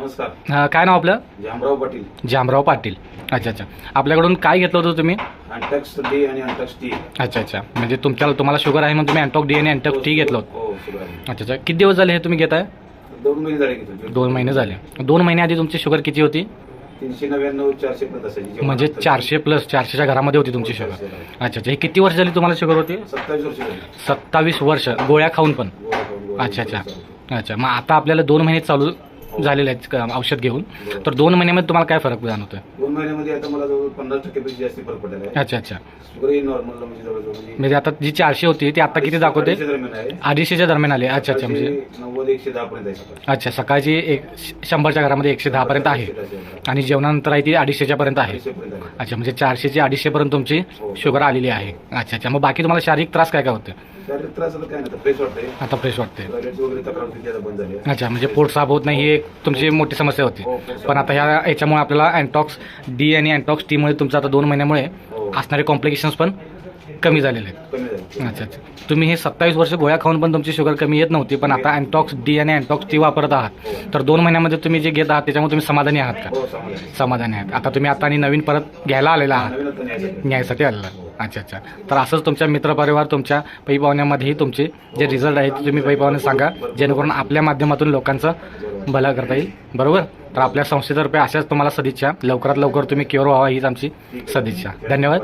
नमस्कार. अं, काय नाव आपलं? जामराव पाटील. जामराव पाटील. अच्छा अच्छा. आपल्याकडून काय घेतलं होतं तुम्ही? अँटॅक्स डी आणि अँटॅक्स टी अच्छा अच्छा. म्हणजे तुमच्या तुम्हाला शुगर आहे म्हणून तुम्ही अँटॉक डी आणि अँटॉक टी घेतलं होतं हो शुगर आहे. अच्छा अच्छा. किती दिवस झाले हे तुम्ही घेताय? दोन महिने झाले दोन महिने झाले. दोन महिने आधी तुमची शुगर किती होती? तीनशे नव्याण्णव चारशे पर्यंत असायची म्हणजे चारशे प्लस चारशेच्या घरामध्ये होती तुमची शुगर. अच्छा अच्छा. हे किती वर्ष झाली तुम्हाला शुगर होती? सत्तावीस वर्ष झाली. सत्तावीस वर्ष. गोळ्या खाऊन पण. गोळा खाऊन, गोळा अच्छा खाऊन. अच्छा. अच्छा. मग आता आपल्याला दोन महिने चालू झालेले आहेत औषध घेऊन. तर दोन महिन्यामध्ये तुम्हाला काय फरक जाणवतोय? दोन महिन्यामध्ये आता मला जवळ पन्नास टक्केपेक्षा जास्त फरक पडलेला आहे. अच्छा अच्छा. ही म्हणजे जवळजवळ म्हणजे म्हणजे आता जी चारशे होती ती आता किती दाखवते? अडीचशे दरम्यान आहे. अडीचशेच्या दरम्यान आले. अच्छा अच्छा म्हणजे नव्वद एकशे दहा पर्यंत आहे सकाळी अच्छा सकाळची एक शंभरच्या घरामध्ये एकशे दहा पर्यंत आहे. आणि जेवणानंतर आहे ती अडीचशेच्या पर्यंत आहे. अडीचशे पर्यंत आहे. अच्छा म्हणजे चारशेची अडीचशे पर्यंत तुमची शुगर आलेली आहे. अच्छा अच्छा. मग बाकी तुम्हाला शारीरिक त्रास काय काय होते? शारीरिक त्रास आता काय नाही फ्रेश वाटतंय. आता फ्रेश वाटते टॉयलेटची वगैरे तक्रार होती ती आता बंद झाली आहे. अच्छा म्हणजे पोट साफ होत नाही ही एक तुमची मोठी समस्या होती. हो, पोट साफ पण आता ह्या याच्यामुळे आपल्याला अँटॉक्स डी आणि अँटॉक्स टीमुळे तुमचं आता दोन महिन्यामुळे हो. असणारे कॉम्प्लिकेशन्स पण कमी झालेले आहेत. अच्छा अच्छा. तुम्ही हे सत्तावीस वर्ष गोळ्या खाऊन पण तुमची शुगर कमी येत नव्हती पण आता अँटॉक्स डी आणि अँटॉक्स टी वापरत आहात. तर दोन महिन्यामध्ये तुम्ही जे घेत आहात त्याच्यामुळे तुम्ही समाधानी आहात का? हो समाधान. आहात. आता तुम्ही आता आणि नवीन परत घ्यायला आलेला आहात. न्यायसाठी. आलेला अच्छा अच्छा. तर असंच तुमच्या मित्रपरिवार तुमच्या पैपावण्यामध्येही तुमचे जे रिझल्ट आहेत ते तुम्ही पैपावणे सांगा. जेणेकरून आपल्या माध्यमातून लोकांचं भला करता येईल. बरोबर? तर आपल्या संस्थेतर्फे अशाच तुम्हाला सदिच्छा. लवकरात लवकर तुम्ही क्युअर व्हावा हीच आमची सदिच्छा. धन्यवाद.